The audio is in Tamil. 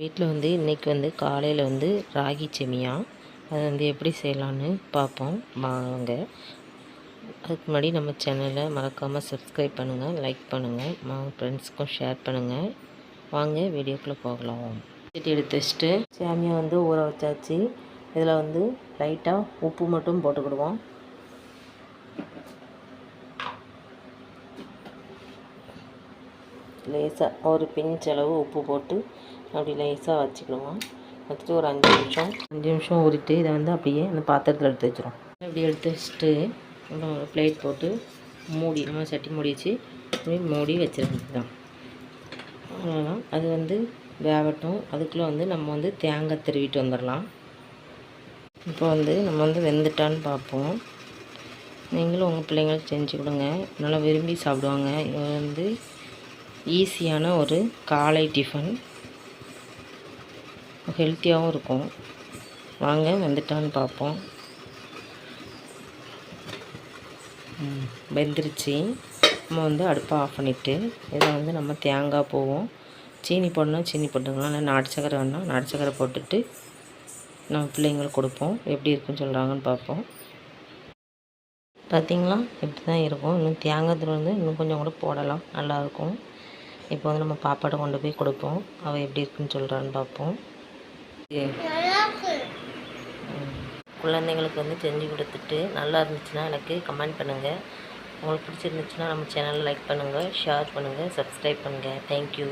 வீட்டில் வந்து இன்றைக்கி வந்து காலையில் வந்து ராகி செமியா. அது வந்து எப்படி செய்யலான்னு பார்ப்போம். வாங்க. அதுக்கு முன்னாடி நம்ம சேனலை மறக்காமல் சப்ஸ்கிரைப் பண்ணுங்கள் லைக் பண்ணுங்கள் மா ஃப்ரெண்ட்ஸுக்கும் ஷேர் பண்ணுங்கள் வாங்க வீடியோக்குள்ளே போகலாம். சட்டி எடுத்து வச்சுட்டு சேமியா வந்து ஊற வச்சாச்சு. இதில் வந்து லைட்டாக உப்பு மட்டும் போட்டுக்கிடுவோம். லேசாக ஒரு பிஞ்ச் அளவு உப்பு போட்டு அப்படி லேசாக வச்சுக்கிடுவோம் வச்சுட்டு ஒரு அஞ்சு நிமிஷம் அஞ்சு நிமிஷம் ஊறிட்டு இதை வந்து அப்படியே அந்த பாத்திரத்தில் எடுத்து வச்சிரும். அப்படி எடுத்து வச்சுட்டு அப்புறம் ஒரு பிளேட் போட்டு மூடி நம்ம சட்டி மூடி வச்சு அப்படியே மூடி வச்சிருந்தது தான் அவ்வளோதான் அது வந்து வேகட்டும் அதுக்குள்ளே வந்து நம்ம வந்து தேங்காய் திருவிட்டு வந்துடலாம். இப்போ வந்து நம்ம வந்து வெந்துட்டான்னு பார்ப்போம். நீங்களும் உங்கள் பிள்ளைங்களுக்கு செஞ்சு கொடுங்க. நல்லா விரும்பி சாப்பிடுவாங்க. இது வந்து ஈஸியான ஒரு காலை டிஃபன். ஹெல்த்தியாகவும் இருக்கும். வாங்க வந்துட்டான்னு பார்ப்போம். வெந்துருச்சு. நம்ம வந்து அடுப்பை ஆஃப் பண்ணிவிட்டு இதில் வந்து நம்ம தேங்காய் போவோம். சீனி போடணும் சீனி போட்டுக்கலாம் இல்லை நாட்டு சக்கரை வேணால் நாட்டு சக்கரை போட்டுட்டு நம்ம பிள்ளைங்களுக்கு கொடுப்போம். எப்படி இருக்குன்னு சொல்கிறாங்கன்னு பார்ப்போம். பார்த்தீங்களா? இப்படி தான் இருக்கும். இன்னும் தேங்காய் தூள் வந்து இன்னும் கொஞ்சம் கூட போடலாம். நல்லாயிருக்கும் இப்போ வந்து நம்ம பாப்பாட்ட கொண்டு போய் கொடுப்போம். அவள் எப்படி இருக்குன்னு சொல்கிறான்னு பார்ப்போம். குழந்தைங்களுக்கு வந்து செஞ்சு கொடுத்துட்டு நல்லா இருந்துச்சுன்னா எனக்கு கமெண்ட் பண்ணுங்கள் உங்களுக்கு பிடிச்சிருந்துச்சுன்னா நம்ம சேனலை லைக் பண்ணுங்கள் ஷேர் பண்ணுங்கள் சப்ஸ்கிரைப் பண்ணுங்கள் தேங்க்யூ